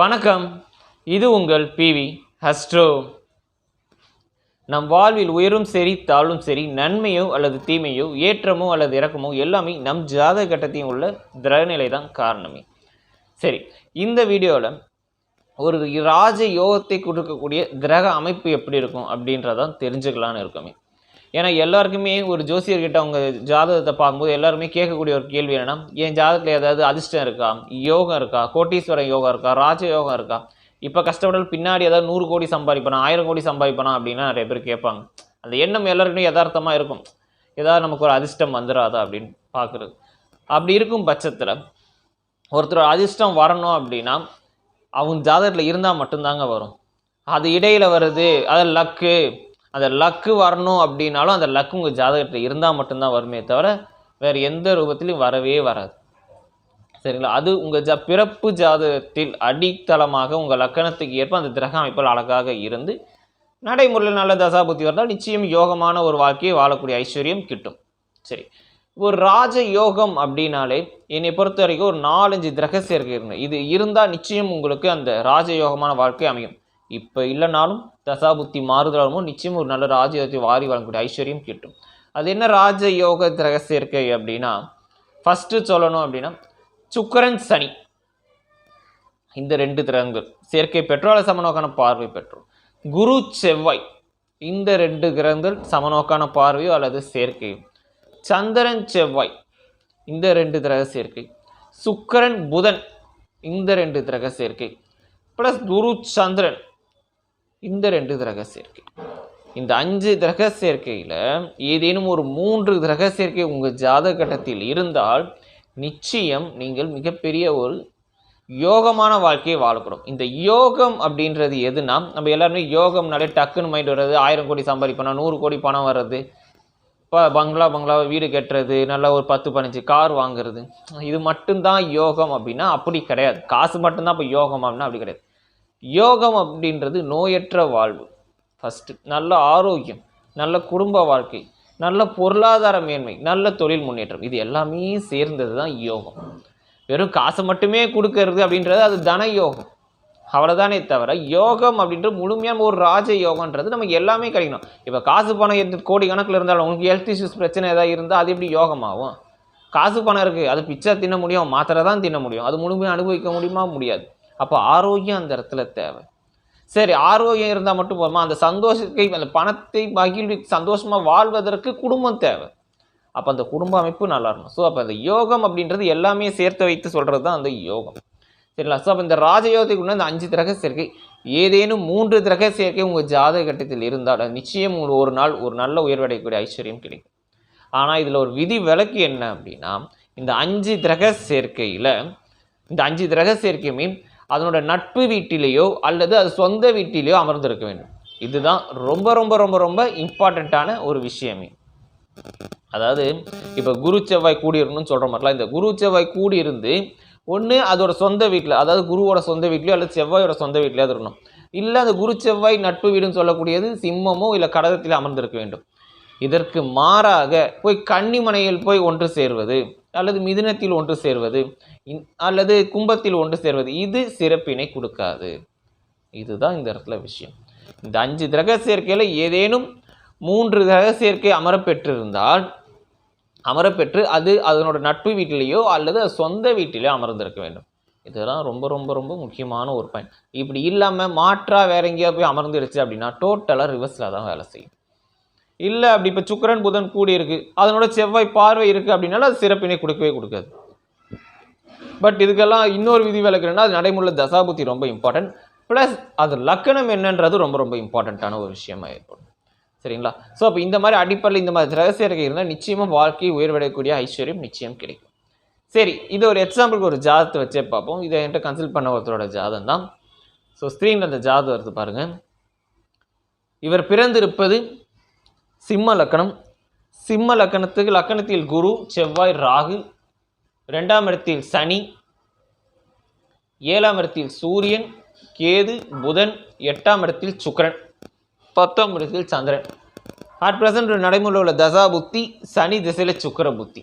வணக்கம். இது உங்கள் பிவி ஹஸ்ட்ரோ நம் வாழ்வில் உயரும் சரி தாழும் சரி நன்மையோ அல்லது தீமையோ ஏற்றமோ அல்லது இறக்கமோ எல்லாமே நம் ஜாதக கட்டத்தையும் உள்ள திரநிலை தான் காரணமே. சரி இந்த வீடியோவில் ஒரு ராஜ யோகத்தை கொடுக்கக்கூடிய கிரக அமைப்பு எப்படி இருக்கும் அப்படின்றதான் தெரிஞ்சுக்கலான்னு இருக்கோமே. ஏன்னா எல்லாருக்குமே ஒரு ஜோசியர்கிட்ட அவங்க ஜாதகத்தை பார்க்கும்போது எல்லாருமே கேட்கக்கூடிய ஒரு கேள்வி என்னன்னா என் ஜாதகத்தில் ஏதாவது அதிர்ஷ்டம் இருக்கா? யோகம் இருக்கா? கோட்டீஸ்வரன் யோகம் இருக்கா? ராஜ யோகம் இருக்கா? இப்போ கஷ்டப்படல் பின்னாடி ஏதாவது நூறு கோடி சம்பாதிப்பனா ஆயிரம் கோடி சம்பாதிப்பனா அப்படின்னா நிறைய பேர் கேட்பாங்க. அந்த எண்ணம் எல்லாருக்குமே யதார்த்தமாக இருக்கும். ஏதாவது நமக்கு ஒரு அதிர்ஷ்டம் வந்துடாதா அப்படின்னு பார்க்குறது. அப்படி இருக்கும் பட்சத்தில் ஒருத்தர் அதிர்ஷ்டம் வரணும் அப்படின்னா அவங்க ஜாதகத்தில் இருந்தால் மட்டும்தாங்க வரும். அது இடையில் வருது அது லக்கு அந்த லக்கு வரணும் அப்படின்னாலும் அந்த லக்கு உங்கள் ஜாதகத்தில் இருந்தால் மட்டும்தான் வருமே தவிர வேறு எந்த ரூபத்திலையும் வரவே வராது. சரிங்களா? அது உங்கள் ஜ பிறப்பு ஜாதகத்தில் அடித்தளமாக உங்கள் லக்கணத்துக்கு ஏற்ப அந்த கிரக அமைப்புகள் அழகாக இருந்து நடைமுறையில் நல்ல தசாபுத்தி வந்தால் நிச்சயம் யோகமான ஒரு வாழ்க்கையை வாழக்கூடிய ஐஸ்வர்யம் கிட்டும். சரி. ஒரு ராஜ யோகம் அப்படின்னாலே என்னை பொறுத்த வரைக்கும் ஒரு நாலஞ்சு கிரக சேர்க்கை இருந்து இது இருந்தால் நிச்சயம் உங்களுக்கு அந்த ராஜயோகமான வாழ்க்கை அமையும். இப்போ இல்லைனாலும் தசாபுத்தி மாறுதலும் நிச்சயம் ஒரு நல்ல ராஜயோகத்தை வாரி வழங்கக்கூடிய ஐஸ்வர்யம் கிட்டும். அது என்ன ராஜ யோக ரகசிய சேர்க்கை அப்படின்னா ஃபஸ்ட்டு சொல்லணும் அப்படின்னா சுக்கரன் சனி. இந்த ரெண்டு கிரகங்கள் சேர்க்கை பெற்றோல சமநோக்கான பார்வை பெற்றோம் குரு செவ்வாய் இந்த ரெண்டு கிரகங்கள் சமநோக்கான பார்வையோ அல்லது சேர்க்கையோ சந்திரன் செவ்வாய் இந்த ரெண்டு கிரக சேர்க்கை சுக்கரன் புதன் இந்த ரெண்டு கிரக சேர்க்கை ப்ளஸ் குரு சந்திரன் இந்த ரெண்டு கிரக சேர்க்கை. இந்த அஞ்சு கிரக சேர்க்கையில் ஏதேனும் ஒரு மூன்று கிரக சேர்க்கை உங்கள் ஜாதக கட்டத்தில் இருந்தால் நிச்சயம் நீங்கள் மிகப்பெரிய ஒரு யோகமான வாழ்க்கையை வாழப்படும் இந்த யோகம் அப்படின்றது எதுனா நம்ம எல்லாருமே யோகம்னாலே டக்குன்னு மைண்ட் வர்றது ஆயிரம் கோடி சம்பாதிப்போம் நூறு கோடி பணம் வர்றது இப்போ பங்களா பங்களா வீடு கட்டுறது நல்லா ஒரு பத்து பதினஞ்சு கார் வாங்குறது இது மட்டும்தான் யோகம் அப்படின்னா அப்படி கிடையாது. காசு மட்டும்தான் இப்போ யோகம் அப்படின்னா அப்படி கிடையாது. யோகம் அப்படின்றது நோயற்ற வாழ்வு. ஃபஸ்ட்டு நல்ல ஆரோக்கியம் நல்ல குடும்ப வாழ்க்கை நல்ல பொருளாதார மேன்மை நல்ல தொழில் முன்னேற்றம். இது எல்லாமே சேர்ந்தது தான் யோகம். வெறும் காசு மட்டுமே கொடுக்கறது அப்படின்றது அது தன யோகம். அவ்வளோதானே தவிர யோகம் அப்படின்ற முழுமையான ஒரு ராஜ யோகன்றது நமக்கு எல்லாமே கிடைக்கணும் இப்போ காசு பணம் எடுத்து கோடி கணக்கில் இருந்தாலும் உங்களுக்கு ஹெல்த் இஷ்யூஸ் பிரச்சனை ஏதாவது இருந்தால் அது எப்படி யோகமாகும்? காசு பணம் இருக்குது அது பிச்சை தின்ன முடியும் மாத்திரை தான் தின்ன முடியும். அது முழுமையாக அனுபவிக்க முடியுமா? முடியாது. அப்போ ஆரோக்கியம் அந்த இடத்துல தேவை. சரி ஆரோக்கியம் இருந்தால் மட்டும் போதுமா? அந்த சந்தோஷத்தை அந்த பணத்தை மகிழ்வி சந்தோஷமாக வாழ்வதற்கு குடும்பம் தேவை. அப்போ அந்த குடும்ப அமைப்பு நல்லா இருக்கும் ஸோ அப்போ அந்த யோகம் அப்படின்றது எல்லாமே சேர்த்து வைத்து சொல்கிறது தான் அந்த யோகம். சரிங்களா? ஸோ அப்போ இந்த ராஜயோகத்துக்கு உள்ள அந்த அஞ்சு திரக சேர்க்கை ஏதேனும் மூன்று திரக சேர்க்கை உங்கள் ஜாதக கட்டத்தில் இருந்தால் நிச்சயம் உங்களுக்கு ஒரு நாள் ஒரு நல்ல உயர்வடையக்கூடிய ஐஸ்வர்யம் கிடைக்கும். ஆனால் இதில் ஒரு விதி விலக்கு என்ன அப்படின்னா இந்த அஞ்சு திரக சேர்க்கையில் இந்த அஞ்சு திரக சேர்க்கையுமே அதனோட நட்பு வீட்டிலேயோ அல்லது அது சொந்த வீட்டிலேயோ அமர்ந்திருக்க வேண்டும். இதுதான் ரொம்ப ரொம்ப ரொம்ப ரொம்ப இம்பார்ட்டண்ட்டான ஒரு விஷயமே. அதாவது இப்போ குரு செவ்வாய் கூடியிருக்கணும்னு சொல்கிற மாதிரிலாம் இந்த குரு செவ்வாய் கூடியிருந்து ஒன்று அதோட சொந்த வீட்டில் அதாவது குருவோட சொந்த வீட்லையோ அல்லது செவ்வாயோட சொந்த வீட்லையோ இருக்கணும். இல்லை அந்த குரு செவ்வாய் நட்பு வீடுன்னு சொல்லக்கூடியது சிம்மமோ இல்லை கடகத்தில் அமர்ந்திருக்க வேண்டும். இதற்கு மாறாக போய் கன்னிமனையில் போய் ஒன்று சேர்வது அல்லது மிதுனத்தில் ஒன்று சேர்வது இன்- அல்லது கும்பத்தில் ஒன்று சேர்வது இது சிறப்பினை கொடுக்காது. இதுதான் இந்த இடத்துல விஷயம். இந்த அஞ்சு கிரக சேர்க்கையில் ஏதேனும் மூன்று கிரக சேர்க்கை அமரப்பெற்றிருந்தால் அமரப்பெற்று அது அதனோட நட்பு வீட்டிலேயோ அல்லது சொந்த வீட்டிலேயோ அமர்ந்திருக்க வேண்டும். இதெல்லாம் ரொம்ப ரொம்ப ரொம்ப முக்கியமான ஒரு பாயிண்ட் இப்படி இல்லாமல் மாற்றா வேற எங்கேயா போய் அமர்ந்துடுச்சு அப்படின்னா டோட்டலாக ரிவர்ஸில் தான் வேலை செய்யும். இல்லை அப்படி இப்போ சுக்கரன் புதன் கூடி இருக்கு. அதனோட செவ்வாய் பார்வை இருக்குது அப்படின்னாலும் அது சிறப்பினை கொடுக்கவே கொடுக்காது. பட் இதுக்கெல்லாம் இன்னொரு விதி விளக்குறேன்னா அது நடைமுறை தசாபுத்தி ரொம்ப இம்பார்ட்டன்ட் ப்ளஸ் அது லக்கணம் என்னன்றது ரொம்ப ரொம்ப இம்பார்ட்டண்ட்டான ஒரு விஷயமா ஏற்படும். சரிங்களா? ஸோ அப்போ இந்த மாதிரி அடிப்படையில் இந்த மாதிரி ரகசிய இருக்கை இருந்தால் நிச்சயமாக வாழ்க்கை உயர்வடையக்கூடிய ஐஸ்வர்யம் நிச்சயம் கிடைக்கும். சரி இது ஒரு எக்ஸாம்பிளுக்கு ஒரு ஜாதத்தை வச்சே பார்ப்போம். இதை என்கிட்ட கன்சல்ட் பண்ண ஒருத்தரோட ஜாதம் தான். ஸோ ஸ்க்ரீனில் அந்த ஜாதம் வருது பாருங்கள் இவர் பிறந்திருப்பது சிம்ம லக்கணம். சிம்ம லக்கணத்துக்கு லக்கணத்தில் குரு செவ்வாய் ராகு. ரெண்டாம் இடத்தில் சனி. ஏழாம் இடத்தில் சூரியன் கேது புதன். எட்டாம் இடத்தில் சுக்கிரன். பத்தாம் இடத்தில் சந்திரன். அட் பிரசன்ட் நடைமுறையில் உள்ள தசா புத்தி சனி திசையில் சுக்கிர புத்தி.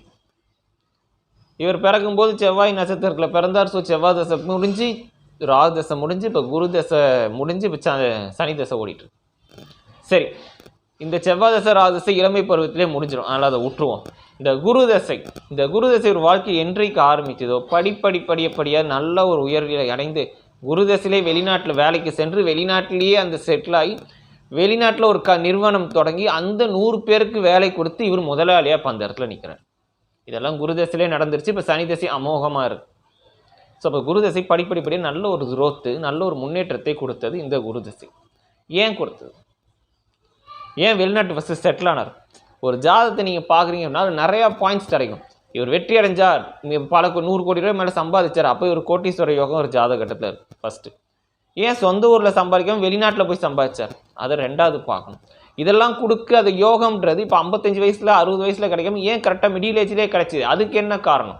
இவர் பிறக்கும்போது செவ்வாய் நட்சத்திரத்தில் பிறந்தார். ஸோ செவ்வாய் தசை முடிஞ்சு ராகு தசை முடிஞ்சு இப்போ குரு தசை முடிஞ்சு இப்போ சனி தசை ஓடிட்டு சரி. இந்த செவ்வாய் தசை ராகு இளமை பருவத்திலே முடிஞ்சிடும் அதனால் அதை விட்டுருவோம் இந்த குரு தசை இந்த குரு தசை ஒரு வாழ்க்கை என்றைக்கு ஆரம்பித்ததோ படிப்படி படிப்படியாக நல்ல ஒரு உயர்நிலை அடைந்து குரு தசையிலே வெளிநாட்டில் வேலைக்கு சென்று வெளிநாட்டிலேயே அந்த செட்டில் ஆகி வெளிநாட்டில் ஒரு க நிறுவனம் தொடங்கி அந்த நூறு பேருக்கு வேலை கொடுத்து இவர் முதலாளியாக இப்போ அந்த இடத்துல நிற்கிறார் இதெல்லாம் குரு தசையிலே நடந்துருச்சு. இப்போ சனி தசை அமோகமாக இருக்குது ஸோ அப்போ குரு தசை படிப்படிப்படியாக நல்ல ஒரு குரோத்து நல்ல ஒரு முன்னேற்றத்தை கொடுத்தது இந்த குரு தசை ஏன் கொடுத்தது? ஏன் வெளிநாட்டு ஃபஸ்ட்டு செட்டில் ஆனார்? ஒரு ஜாதகத்தை நீங்கள் பார்க்குறீங்கன்னா அது நிறையா பாயிண்ட்ஸ் கிடைக்கும். இவர் வெற்றி அடைஞ்சார். பல கோ- நூறு கோடி ரூபாய் மேலே சம்பாதிச்சார். அப்போ இவர் கோட்டீஸ்வர யோகம் ஒரு ஜாத கட்டத்தில் ஃபஸ்ட்டு ஏன் சொந்த ஊரில் சம்பாதிக்காம வெளிநாட்டில் போய் சம்பாதிச்சார்? அதை ரெண்டாவது பார்க்கணும். இதெல்லாம் கொடுக்க அது யோகம்ன்றது இப்போ ஐம்பத்தஞ்சு வயசில் அறுபது வயசில் கிடைக்காம ஏன் கரெக்டாக மிடில் ஏஜ்லேயே கிடைச்சிது? அதுக்கு என்ன காரணம்?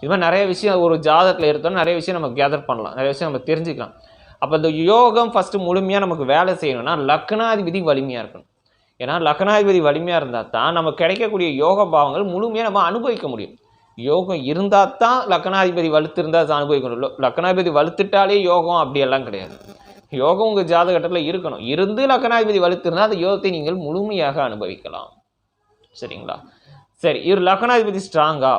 இது மாதிரி நிறைய விஷயம் ஒரு ஜாதகத்தில் எடுத்தோம்னா நிறைய விஷயம் நம்ம கேதர் பண்ணலாம். நிறைய விஷயம் நம்ம தெரிஞ்சுக்கலாம். அப்போ இந்த யோகம் ஃபஸ்ட்டு முழுமையாக நமக்கு வேலை செய்யணும்னா லக்னாதிபதி வலிமையாக இருக்கணும். ஏன்னா லக்னாதிபதி வலிமையாக இருந்தால் தான் நம்ம கிடைக்கக்கூடிய யோக பாவங்கள் முழுமையாக நம்ம அனுபவிக்க முடியும். யோகம் இருந்தால் தான் லக்னாதிபதி வலுத்து இருந்தால் தான் அனுபவிக்க முடியும். லக்னாதிபதி வலுத்துட்டாலே யோகம் அப்படியெல்லாம் கிடையாது. யோகம் உங்கள் ஜாதகத்தில் இருக்கணும். இருந்து லக்னாதிபதி வலுத்திருந்தால் அந்த யோகத்தை நீங்கள் முழுமையாக அனுபவிக்கலாம். சரிங்களா? சரி இவர் லக்னாதிபதி ஸ்ட்ராங்கா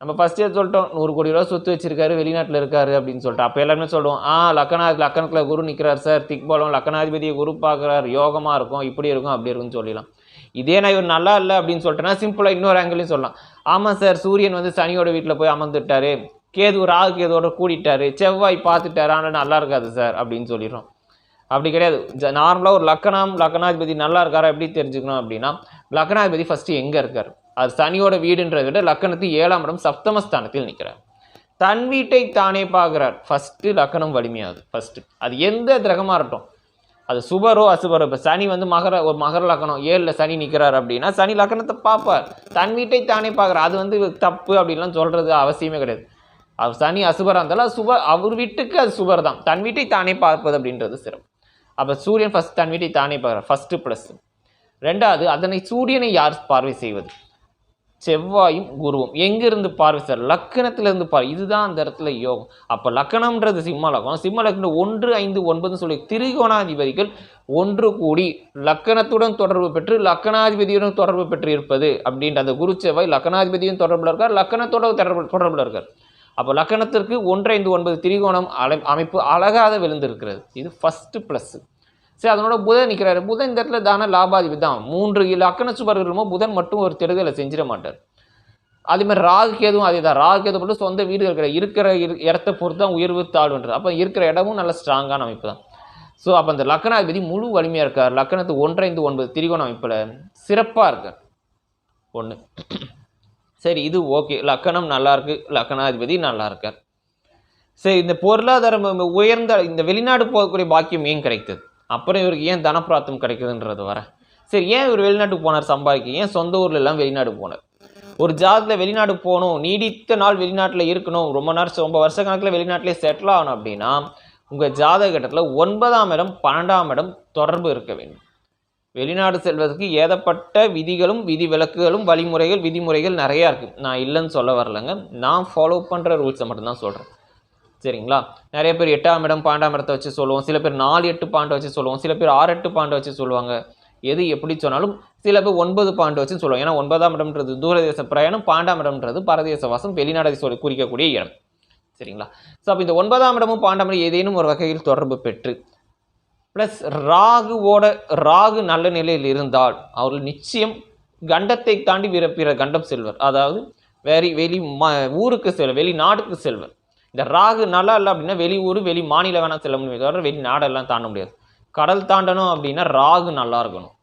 நம்ம ஃபஸ்ட்டே சொல்லிட்டோம் நூறு கோடி ரூபா சொத்து வச்சிருக்காரு வெளிநாட்டில் இருக்காரு அப்படின்னு சொல்லிட்டு. அப்போ எல்லாமே சொல்லுவோம் ஆ லக்கணா லக்கணத்தில் குரு நிற்கிறார் சார் திக்பாலம் லக்கணாதிபதியை குரு பார்க்குறார் யோகமாக இருக்கும் இப்படி இருக்கும் அப்படி இருக்கும்னு சொல்லிடலாம். இதே நான் இவர் நல்லா இல்லை அப்படின்னு சொல்லிட்டேன்னா சிம்பிளாக இன்னொரு ஆங்கிளையும் சொல்லலாம். ஆமாம் சார் சூரியன் வந்து சனியோட வீட்டில் போய் அமர்ந்துட்டாரு. கேது ராகு கேதோட கூடிட்டாரு. செவ்வாய் பார்த்துட்டாரு ஆனால் நல்லா இருக்காது சார் அப்படின்னு சொல்லிடுறோம். அப்படி கிடையாது. நார்மலாக ஒரு லக்கணம் லக்கணாதிபதி நல்லா இருக்காரா எப்படி தெரிஞ்சுக்கணும் அப்படின்னா லக்கணாதிபதி ஃபஸ்ட்டு எங்கே இருக்கார்? அது சனியோட வீடுன்றதை விட லக்கணத்து ஏழாம் இடம் சப்தமஸ்தானத்தில் நிற்கிறார் தன் வீட்டை தானே பார்க்குறார். ஃபஸ்ட்டு லக்கணம் வலிமையாது ஃபஸ்ட்டு அது எந்த கிரகமாக இருக்கட்டும். அது சுபரோ அசுபரோ. இப்போ சனி வந்து மகர ஒரு மகர லக்கணம். ஏழில் சனி நிற்கிறார் அப்படின்னா சனி லக்கணத்தை பார்ப்பார். தன் வீட்டை தானே பார்க்குறார். அது வந்து தப்பு அப்படின்லாம் சொல்கிறது அவசியமே கிடையாது. அவர் சனி அசுபராக இருந்தாலும் அது சுப அவர் வீட்டுக்கு அது சுபர் தான் தன் வீட்டை தானே பார்ப்பது அப்படின்றது சிறப்பு. அப்போ சூரியன் ஃபஸ்ட் தன் வீட்டை தானே பார்க்குறார். ஃபஸ்ட்டு ப்ளஸ் ரெண்டாவது அதனை சூரியனை யார் பார்வை செய்வது? செவ்வாயும் குருவும். எங்கிருந்து பார்வை சார் லக்கணத்திலிருந்து பார் இதுதான் அந்த இடத்துல யோகம். அப்போ லக்கணம்ன்றது சிம்ம லக்கணம். சிம்ம லக்கணம் ஒன்று ஐந்து ஒன்பதுன்னு சொல்லி திரிகோணாதிபதிகள் ஒன்று கூடி லக்கணத்துடன் தொடர்பு பெற்று லக்கணாதிபதியுடன் தொடர்பு பெற்று இருப்பது அப்படின்ற அந்த குரு செவ்வாய் லக்கணாதிபதியும் தொடர்பில் இருக்கார். லக்கணத்தோட தொடர்பு தொடர்பில் இருக்கார். அப்போ லக்கணத்திற்கு ஒன்று ஐந்து ஒன்பது திரிகோணம் அலை அமைப்பு அழகாக விழுந்திருக்கிறது. இது ஃபஸ்ட்டு ப்ளஸ்ஸு சரி அதனோட புதன் நிற்கிறாரு புதன் இந்த இடத்துல தானே லாபாதிபதி தான். மூன்று லக்கண சுபர்களுமோ புதன் மட்டும் ஒரு தெடுதலை செஞ்சிட மாட்டார். அதே மாதிரி ராகு கேதுவும் அதே தான். ராகு கேது மட்டும் சொந்த வீடு இருக்கிற இருக்கிற இரு- இடத்த பொறுத்து தான் உயர்வு தாழ்வுன்றது. அப்போ இருக்கிற இடமும் நல்ல ஸ்ட்ராங்கான அமைப்பு தான். ஸோ அப்போ அந்த லக்கணாதிபதி முழு வலிமையாக இருக்கார். லக்கணத்து ஒன்றைந்து ஒன்பது திரிகோண அமைப்பில் சிறப்பாக இருக்கார். ஒன்று சரி இது ஓகே. லக்கணம் நல்லா இருக்கு லக்கணாதிபதி நல்லா இருக்கார் சரி இந்த பொருளாதாரம் உயர்ந்த இந்த வெளிநாடு போகக்கூடிய பாக்கியம் ஏன் கிடைத்தது? அப்புறம் இவருக்கு ஏன் தனப்பிராப்தம் கிடைக்குதுன்றது வர. சரி ஏன் இவர் வெளிநாட்டுக்கு போனார் சம்பாதிக்க? ஏன் சொந்த ஊர்ல எல்லாம் வெளிநாடு போனார்? ஒரு ஜாதத்தில் வெளிநாடு போகணும் நீடித்த நாள் வெளிநாட்டில் இருக்கணும் ரொம்ப நேரம் ரொம்ப வருஷ கணக்கில் வெளிநாட்டிலே செட்டில் ஆகணும் அப்படின்னா உங்கள் ஜாதக கட்டத்தில் ஒன்பதாம் இடம் பன்னெண்டாம் இடம் தொடர்பு இருக்க வேண்டும். வெளிநாடு செல்வதற்கு ஏதப்பட்ட விதிகளும் விதி விலக்குகளும் வழிமுறைகள் விதிமுறைகள் நிறையா இருக்குது நான் இல்லைன்னு சொல்ல வரலங்க. நான் ஃபாலோ பண்ணுற ரூல்ஸை மட்டும்தான் சொல்கிறேன் சரிங்களா? நிறைய பேர் எட்டாம் இடம் பாண்டாம் இடத்தை வச்சு சொல்லுவோம். சில பேர் நாலு எட்டு பாண்டை வச்சு சொல்லுவோம். சில பேர் ஆறு எட்டு பாண்டை வச்சு சொல்லுவாங்க. எது எப்படி சொன்னாலும் சில பேர் ஒன்பது பாண்டு வச்சு சொல்லுவாங்க. ஏன்னா ஒன்பதாம் இடம்ன்றது தூரதேச பிரயாணம் பாண்டாம் இடம்ன்றது பரதேச வாசம் வெளிநாடை சொல்லி குறிக்கக்கூடிய இடம். சரிங்களா? ஸோ அப்போ இந்த ஒன்பதாம் இடமும் பாண்டாம் இடம் ஏதேனும் ஒரு வகையில் தொடர்பு பெற்று ப்ளஸ் ராகுவோட ராகு நல்ல நிலையில் இருந்தால் அவர்கள் நிச்சயம் கண்டத்தை தாண்டி பிற பிற கண்டம் செல்வர். அதாவது வேறு வெளி ம ஊருக்கு செல்வர் வெளிநாட்டுக்கு செல்வர். இந்த ராகு நல்லா இல்லை அப்படின்னா வெளி ஊர் வெளி மாநிலம் வேணால் செல்ல முடியும் தவிர வெளி நாடெல்லாம் தாண்ட முடியாது. கடல் தாண்டணும் அப்படின்னா ராகு நல்லா இருக்கணும்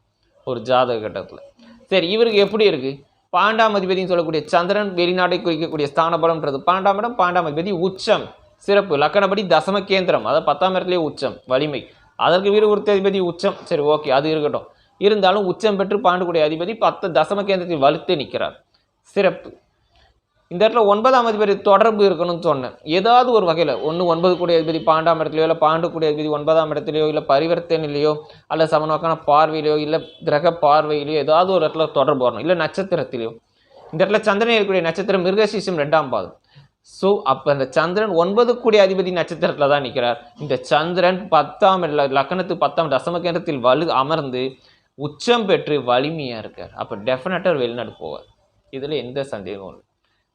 ஒரு ஜாதக கட்டத்தில். சரி இவருக்கு எப்படி இருக்குது பாண்டாம் அதிபதினு சொல்லக்கூடிய சந்திரன் வெளிநாட்டை குறிக்கக்கூடிய ஸ்தான பலம்ன்றது பாண்டாம் இடம் பாண்டாம் அதிபதி உச்சம் சிறப்பு. லக்கணப்படி தசம கேந்திரம் அதாவது பத்தாம் இடத்துலேயே உச்சம் வலிமை. அதற்கு வீரகுருத்த அதிபதி உச்சம். சரி ஓகே அது இருக்கட்டும். இருந்தாலும் உச்சம் பெற்று பாண்டக்கூடிய அதிபதி பத்து தசம கேந்திரத்தில் வலுத்து நிற்கிறார். சிறப்பு. இந்த இடத்துல ஒன்பதாம் அதிபதி தொடர்பு இருக்கணும்னு சொன்னேன். ஏதாவது ஒரு வகையில் ஒன்று ஒன்பது கூடிய அதிபதி பாண்டாம் இடத்துலையோ இல்லை பாண்டு கூடிய அதிபதி ஒன்பதாம் இடத்துலையோ இல்லை பரிவர்த்தனையிலையோ அல்ல சமநோக்கான பார்வையிலையோ இல்லை கிரக பார்வையிலையோ ஏதாவது ஒரு இடத்துல தொடர்பு வரணும். இல்லை நட்சத்திரத்திலையோ. இந்த இடத்துல சந்திரன் இருக்கக்கூடிய நட்சத்திரம் மிருகசீசம் ரெண்டாம் பாதம். ஸோ அப்போ அந்த சந்திரன் ஒன்பது கூடிய அதிபதி நட்சத்திரத்தில் தான் நிற்கிறார் இந்த சந்திரன் பத்தாம் ல- லக்னத்து பத்தாம் தசம கேந்திரத்தில் வலு அமர்ந்து உச்சம் பெற்று வலிமையாக இருக்கார். அப்போ டெஃபினட்டாக வெளிநாடு போவார். இதில் எந்த சந்தேகமும் இல்லை.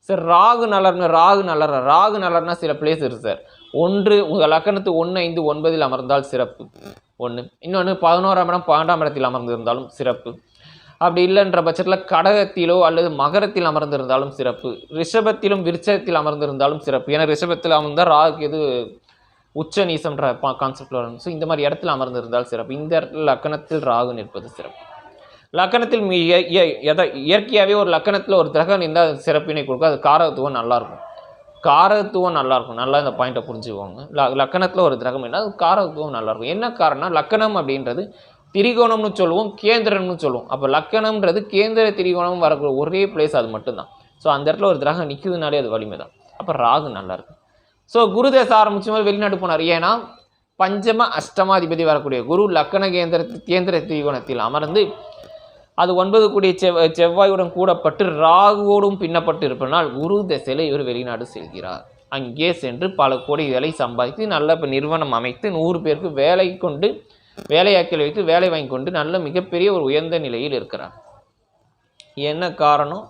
சார் ராகு நலர்னு ராகு நலர் ராகு நலர்னா சில பிளேஸ் இருக்கு சார் ஒன்று உங்கள் லக்கணத்து ஒன்று ஐந்து ஒன்பதில் அமர்ந்தால் சிறப்பு. ஒன்று இன்னொன்று பதினோராம் இடம் பன்னெண்டாம் இடத்தில் அமர்ந்திருந்தாலும் சிறப்பு. அப்படி இல்லைன்ற பட்சத்தில் கடகத்திலோ அல்லது மகரத்தில் அமர்ந்திருந்தாலும் சிறப்பு. ரிஷபத்திலும் விருச்சகத்தில் அமர்ந்திருந்தாலும் சிறப்பு. ஏன்னா ரிஷபத்தில் அமர்ந்தால் ராகு எது உச்ச நீசம்ன்ற கான்செப்டில் வரும். ஸோ இந்த மாதிரி இடத்துல அமர்ந்திருந்தால் சிறப்பு. இந்த இடத்துல லக்கணத்தில் ராகு நிற்பது சிறப்பு. லக்கணத்தில் இயற்கையாகவே ஒரு லக்கணத்தில் ஒரு கிரகம் இருந்தால் அது சிறப்பினை கொடுக்கும். அது காரகத்துவம் நல்லாயிருக்கும் காரகத்துவம் நல்லாயிருக்கும் நல்லா இந்த பாயிண்ட்டை புரிஞ்சுக்கோங்க. ல லக்கணத்தில் ஒரு கிரகம் என்ன அது காரகத்துவம் நல்லாயிருக்கும் என்ன காரணம் லக்கணம் அப்படின்றது திரிகோணம்னு சொல்லுவோம் கேந்திரம்னு சொல்லுவோம். அப்போ லக்கணம்ன்றது கேந்திர திரிகோணம் வரக்கூடிய ஒரே பிளேஸ் அது மட்டும்தான். ஸோ அந்த இடத்துல ஒரு கிரகம் நிற்குதுனாலே அது வலிமை தான் அப்போ ராகு நல்லாயிருக்கும் ஸோ குரு தேசம் ஆரம்பிச்சும் போது வெளிநாடு போனார். ஏன்னா பஞ்சம அஷ்டமாதிபதி வரக்கூடிய குரு லக்கண கேந்திர கேந்திர திரிகோணத்தில் அமர்ந்து அது ஒன்பது கூடிய செவ் செவ்வாயுடன் கூடப்பட்டு ராகுவோடும் பின்னப்பட்டு இருப்பதனால் குரு திசையில் இவர் வெளிநாடு செல்கிறார். அங்கே சென்று பல கோடிகளை சம்பாதித்து நல்ல நிறுவனம் அமைத்து நூறு பேருக்கு வேலை கொண்டு வேலையாக்கல் வைத்து வேலை வாங்கி கொண்டு நல்ல மிகப்பெரிய ஒரு உயர்ந்த நிலையில் இருக்கிறார். என்ன காரணம்?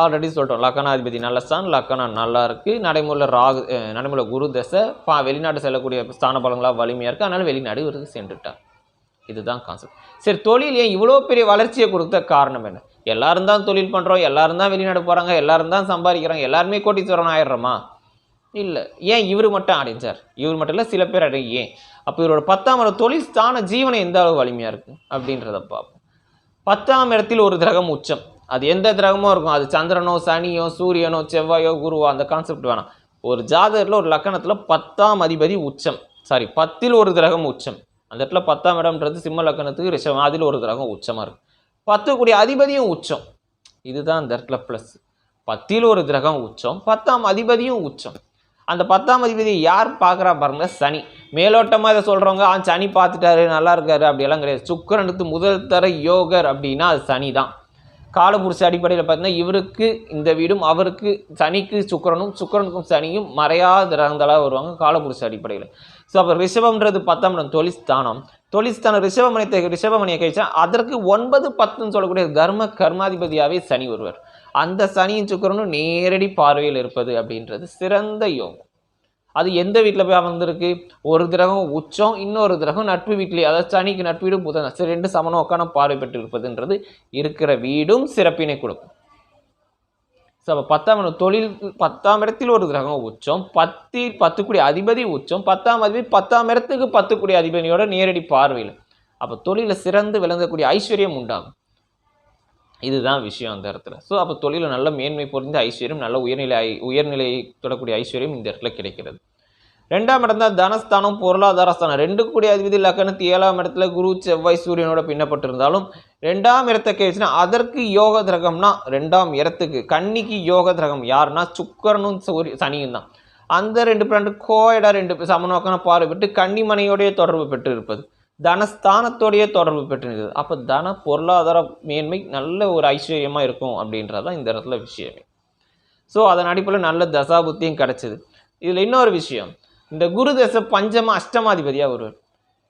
ஆல்ரெடி சொல்லிட்டோம் லக்கணாதிபதி நல்ல ஸ்தான் லக்கணம் நல்லா இருக்குது நடைமுறையில் ராகு நடைமுறையில் குரு தசை பா வெளிநாடு செல்லக்கூடிய ஸ்தான பலங்களாக வலிமையாக இருக்குது அதனால் வெளிநாடு இவருக்கு சென்றுட்டார். இதுதான் கான்செப்ட் சரி தொழில் ஏன் இவ்வளோ பெரிய வளர்ச்சியை கொடுத்த காரணம் என்ன? எல்லாரும் தான் தொழில் பண்ணுறோம் எல்லாரும் தான் வெளிநாடு போகிறாங்க எல்லாரும் தான் சம்பாதிக்கிறாங்க. எல்லாருமே கோட்டீஸ்வரன் ஆயிடுறோமா? இல்லை. ஏன் இவர் மட்டும் அடைஞ்சார்? இவர் மட்டும் இல்லை சில பேர் அடையும். ஏன்? அப்போ இவரோட பத்தாம் இடம் தொழில் ஸ்தான ஜீவனை எந்த அளவு வலிமையாக இருக்குது அப்படின்றத பார்ப்போம். பத்தாம் இடத்தில் ஒரு கிரகம் உச்சம். அது எந்த கிரகமோ இருக்கும்? அது சந்திரனோ சனியோ சூரியனோ செவ்வாயோ குருவோ அந்த கான்செப்ட் வேணாம். ஒரு ஜாதகத்தில் ஒரு லக்கணத்தில் பத்தாம் அதிபதி உச்சம். சாரி பத்தில் ஒரு கிரகம் உச்சம். அந்த இடத்துல பத்தாம் இடம்ன்றது சிம்ம லக்கணத்துக்கு ரிஷபம். அதில் ஒரு கிரகம் உச்சமாக இருக்கும் பத்து கூடிய அதிபதியும் உச்சம். இதுதான் அந்த இடத்துல ப்ளஸ் பத்தில் ஒரு கிரகம் உச்சம். பத்தாம் அதிபதியும் உச்சம். அந்த பத்தாம் அதிபதி யார் பார்க்குறா பாருங்க சனி. மேலோட்டமாக இதை சொல்கிறவங்க ஆ சனி பார்த்துட்டாரு நல்லா இருக்காரு அப்படியெல்லாம் கிடையாது. சுக்கிரனுக்கு முதல் தர யோகர் அப்படின்னா அது சனி தான். காலபுருஷ அடிப்படையில் பார்த்தீங்கன்னா இவருக்கு இந்த வீடும் அவருக்கு சனிக்கு சுக்கிரனும் சுக்கிரனுக்கும் சனியும் மறையாத கிரகங்களாக வருவாங்க காலபுருஷ அடிப்படையில். ஸோ அப்போ ரிஷபம்ன்றது பத்தாம் இடம் தொழிஸ்தானம் தொழிஸ்தானம் ரிஷபமணியத்தை ரிஷபமணியை கழிச்சா அதற்கு ஒன்பது பத்துன்னு சொல்லக்கூடிய தர்ம கர்மாதிபதியாகவே சனி வருவார். அந்த சனியின் சுக்கிரனும் நேரடி பார்வையில் இருப்பது அப்படின்றது சிறந்த யோகம். அது எந்த வீட்டில் போய் அமர்ந்திருக்கு? ஒரு கிரகம் உச்சம் இன்னொரு கிரகம் நட்பு வீட்டிலே. அதாவது சனிக்கு நட்பு வீடும் புதன். சரி ரெண்டு சமநோக்கான பார்வை பெற்று இருப்பதுன்றது இருக்கிற வீடும் சிறப்பினை கொடுக்கும். ஸோ அப்போ பத்தாம் இடம் தொழில் பத்தாம் இடத்தில் ஒரு கிரகம் உச்சம் பத்தில் பத்து கூடிய அதிபதி உச்சம் பத்தாம் அதிபதி பத்தாம் இடத்துக்கு பத்து கூடிய அதிபதியோட நேரடி பார்வையில். அப்போ தொழிலில் சிறந்து விளங்கக்கூடிய ஐஸ்வர்யம் உண்டாகும். இதுதான் விஷயம் அந்த இடத்துல. ஸோ அப்போ தொழிலில் நல்ல மேன்மை பொருந்த ஐஸ்வர்யம் நல்ல உயர்நிலை ஐ- உயர்நிலையை தொடக்கூடிய ஐஸ்வர்யம் இந்த இடத்துல கிடைக்கிறது. ரெண்டாம் இடம் தான் தனஸ்தானம் பொருளாதார ஸ்தானம். ரெண்டு கூடிய அதிபதி லக்கணத்து ஏழாம் இடத்துல குரு செவ்வாய் சூரியனோட பின்னப்பட்டிருந்தாலும் ரெண்டாம் இடத்தை கேச்சுன்னா அதற்கு யோக திரகம்னா ரெண்டாம் இடத்துக்கு. கன்னிக்கு யோக திரகம் யாருன்னா சுக்கரனும் சூரிய சனியும் தான். அந்த ரெண்டு பிராண்டு கோயடா ரெண்டு சமநோக்கான பார்வை பெற்று கன்னிமனையோடைய தொடர்பு பெற்று இருப்பது தனஸ்தானத்தோடைய தொடர்பு பெற்று அப்போ தன பொருளாதார மேன்மை நல்ல ஒரு ஐஸ்வர்யமாக இருக்கும் அப்படின்றதான் இந்த இடத்துல விஷயமே. ஸோ அதன் அடிப்படையில் நல்ல தசாபுத்தியும் கிடச்சிது. இதில் இன்னொரு விஷயம். இந்த குரு தசை பஞ்சம அஷ்டமாதிபதியாக வருவார்.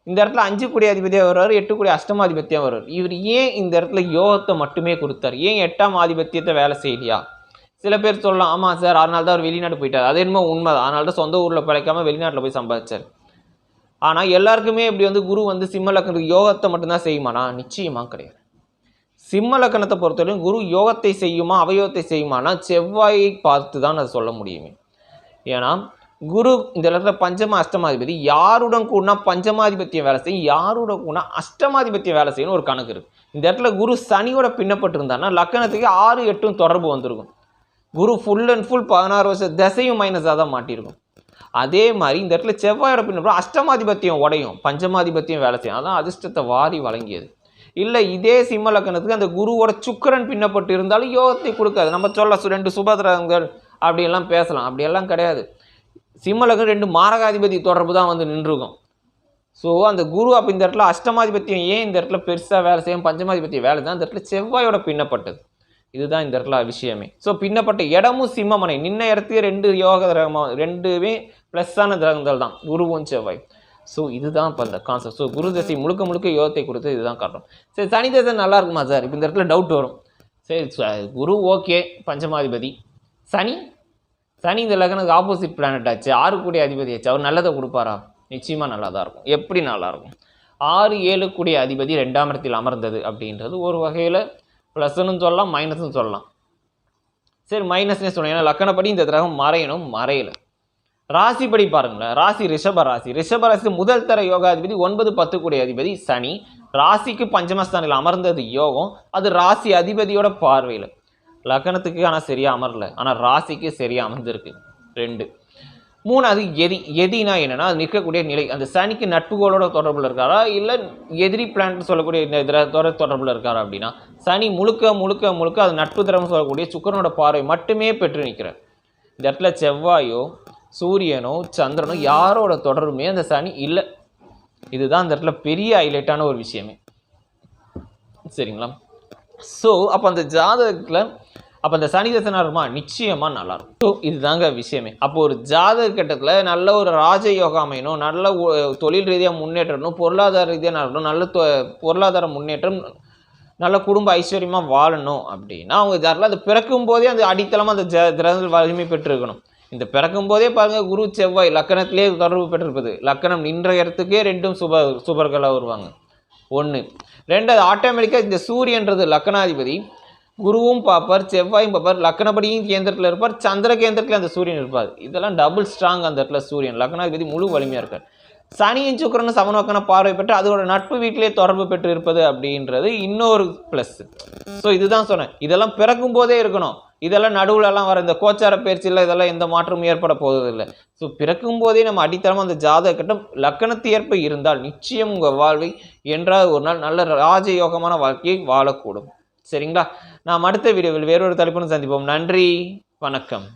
இந்த இடத்துல அஞ்சு கோடி அதிபதியாக வருவார் எட்டு கோடி அஷ்டமாதிபத்தியாக வருவார். இவர் ஏன் இந்த இடத்துல யோகத்தை மட்டுமே கொடுத்தார்? ஏன் எட்டாம் ஆதிபத்தியத்தை வேலை செய்யலையா? சில பேர் சொல்லலாம் ஆமாம் சார் அதனால தான் அவர் வெளிநாடு போயிட்டார். அது என்னமோ உண்மை அதனால தான் சொந்த ஊரில் பிழைக்காம வெளிநாட்டில் போய் சம்பாதிச்சார். ஆனால் எல்லாருக்குமே இப்படி வந்து குரு வந்து சிம்ம லக்கணத்துக்கு யோகத்தை மட்டும்தான் செய்யுமானா? நிச்சயமாக கிடையாது. சிம்ம லக்கணத்தை பொறுத்தவரையும் குரு யோகத்தை செய்யுமா அவயோகத்தை செய்யுமானா செவ்வாயை பார்த்து தான் அதை சொல்ல முடியுமே. ஏன்னா குரு இந்த இடத்துல பஞ்சம அஷ்டமாதிபதி யாருடன் கூடனா பஞ்சமாதிபத்தியம் வேலை செய்யும் யாருடன் கூடனா அஷ்டமாதிபத்தியம் வேலை செய்யணும் ஒரு கணக்கு இருக்குது இந்த இடத்துல குரு சனியோட பின்னப்பட்டிருந்தான்னா லக்கணத்துக்கு ஆறு எட்டும் தொடர்பு வந்திருக்கும். குரு ஃபுல் அண்ட் ஃபுல் பதினாறு வருஷம் திசையும் மைனஸாக தான் மாட்டியிருக்கும். அதே மாதிரி இந்த இடத்துல செவ்வாயோட பின்னப்ப அஷ்டமாதிபத்தியம் உடையும் பஞ்சமாதிபத்தியம் வேலை செய்யும். அதான் அதிர்ஷ்டத்தை வாரி வழங்கியது. இல்லை இதே சிம்ம லக்கணத்துக்கு அந்த குருவோட சுக்கிரன் பின்னப்பட்டு இருந்தாலும் யோகத்தை கொடுக்காது. நம்ம சொல்ல ரெண்டு சுபதிரங்கள் அப்படியெல்லாம் பேசலாம். அப்படியெல்லாம் கிடையாது. சிம்மலகனம் ரெண்டு மாரகாதிபதி தொடர்பு தான் வந்து நின்றுருக்கும். ஸோ அந்த குரு அப்போ இந்த இடத்துல அஷ்டமாதிபத்தியம் ஏன் இந்த இடத்துல பெருசாக வேலை செய்யும்? பஞ்சமாதிபத்தியம் வேலை தான் இந்த இடத்துல செவ்வாயோட பின்னப்பட்டது. இதுதான் இந்த இடத்துல விஷயமே. ஸோ பின்னப்பட்ட இடமும் சிம்மமனை நின்ன இடத்துக்கு ரெண்டு யோக ரெண்டுமே ப்ளஸ்ஸான கிரகங்கள் தான். குருவும் செவ்வாய். ஸோ இதுதான் இப்போ அந்த கான்செப்ட் ஸோ குரு தசை முழுக்க முழுக்க யோகத்தை கொடுத்து இதுதான் காட்டும். சரி சனி தசை நல்லா இருக்குமா சார்? இப்போ இந்த இடத்துல டவுட் வரும். சரி ச- குரு ஓகே பஞ்சமாதிபதி. சனி? சனி இந்த லக்னத்துக்கு ஆப்போசிட் பிளானட் ஆச்சு. ஆறு கூடிய அதிபதி ஆச்சு. அவர் நல்லதை கொடுப்பாரா? நிச்சயமாக நல்லா தான் இருக்கும். எப்படி நல்லா இருக்கும்? ஆறு ஏழு கூடிய அதிபதி ரெண்டாம் இடத்தில் அமர்ந்தது அப்படின்றது ஒரு வகையில் ப்ளஸ்ன்னு சொல்லலாம் மைனஸ்ன்னு சொல்லலாம். சரி மைனஸ்னே சொல்லலாம். ஏன்னா லக்கணப்படி இந்த கிரகம் மறையணும் மறையலை. ராசிப்படி பாருங்களேன். ராசி ரிஷப ராசி. ரிஷப ராசி முதல் தர யோகாதிபதி ஒன்பது பத்து கூடிய அதிபதி சனி. ராசிக்கு பஞ்சமஸ்தானில் அமர்ந்தது யோகம். அது ராசி அதிபதியோட பார்வையில். லக்கணத்துக்கு ஆனால் சரியாக அமரல. ஆனால் ராசிக்கு சரியாக அமர்ந்திருக்கு. ரெண்டு. மூணாவது எதி எதினா என்னென்னா அது நிற்கக்கூடிய நிலை. அந்த சனிக்கு நட்புகளோட தொடர்பில் இருக்காரா? இல்லை எதிரி பிளான்ட் சொல்லக்கூடிய இந்த கிரகத்தோட தொடர்பில் இருக்காரா அப்படின்னா? சனி முழுக்க முழுக்க முழுக்க அது நட்பு திறம் சொல்லக்கூடிய சுக்கரனோட பார்வை மட்டுமே பெற்று நிற்கிறார். இந்த இடத்துல செவ்வாயோ சூரியனோ சந்திரனோ யாரோட தொடருமே அந்த சனி இல்லை. இதுதான் அந்த இடத்துல பெரிய ஹைலைட்டான ஒரு விஷயமே. சரிங்களா? ஸோ அப்போ அந்த ஜாதகத்தில் அப்போ அந்த சனி தசனா இருக்குமா? நிச்சயமாக நல்லாயிருக்கும் ஸோ இதுதாங்க விஷயமே. அப்போ ஒரு ஜாதக கட்டத்தில் நல்ல ஒரு ராஜயோகம் அமையணும் நல்ல தொழில் ரீதியாக முன்னேற்றணும் பொருளாதார ரீதியாக நடக்கணும் நல்ல தொ- பொருளாதார முன்னேற்றம் நல்ல குடும்ப ஐஸ்வர்யமாக வாழணும் அப்படின்னா அவங்க ஜாரில் அது பிறக்கும் போதே அந்த அடித்தளமாக அந்த ஜ கிரகங்கள் வலிமை பெற்றிருக்கணும். இந்த பிறக்கும் போதே பாருங்க குரு செவ்வாய் லக்கணத்திலே தொடர்பு பெற்றிருப்பது. லக்கணம் நின்ற இடத்துக்கே ரெண்டும் சுப சுபர்களாக வருவாங்க. ஒன்று ரெண்டாவது ஆட்டோமேட்டிக்காக இந்த சூரியன்றது லக்கணாதிபதி. குருவும் பார்ப்பார் செவ்வாயும் பார்ப்பார். லக்கணப்படியும் கேந்திரத்தில் இருப்பார். சந்திர கேந்திரத்தில் அந்த சூரியன் இருப்பார். இதெல்லாம் டபுள் ஸ்ட்ராங் அந்த இடத்துல சூரியன். லக்னாதிபதி முழு வலிமையாக இருக்கார். சனியும் சுக்கரன் சமநோக்கன பார்வை பெற்று அதோட நட்பு வீட்டிலே தொடர்பு பெற்று இருப்பது அப்படின்றது இன்னொரு ப்ளஸ் ஸோ இதுதான் சொன்னேன். இதெல்லாம் பிறக்கும் போதே இருக்கணும். இதெல்லாம் நடுவுலலாம் வர இந்த கோச்சார பயிற்சியில் இதெல்லாம் எந்த மாற்றமும் ஏற்பட போவதில்லை. ஸோ பிறக்கும் போதே நம்ம அடித்தளமாக அந்த ஜாதகட்டம் லக்கணத்து ஏற்ப இருந்தால் நிச்சயம் உங்கள் வாழ்வை என்றால் ஒரு நாள் நல்ல ராஜயோகமான வாழ்க்கையை வாழக்கூடும். சரிங்களா? நாம் அடுத்த வீடியோவில் வேறொரு தலைப்புடன் சந்திப்போம். நன்றி. வணக்கம்.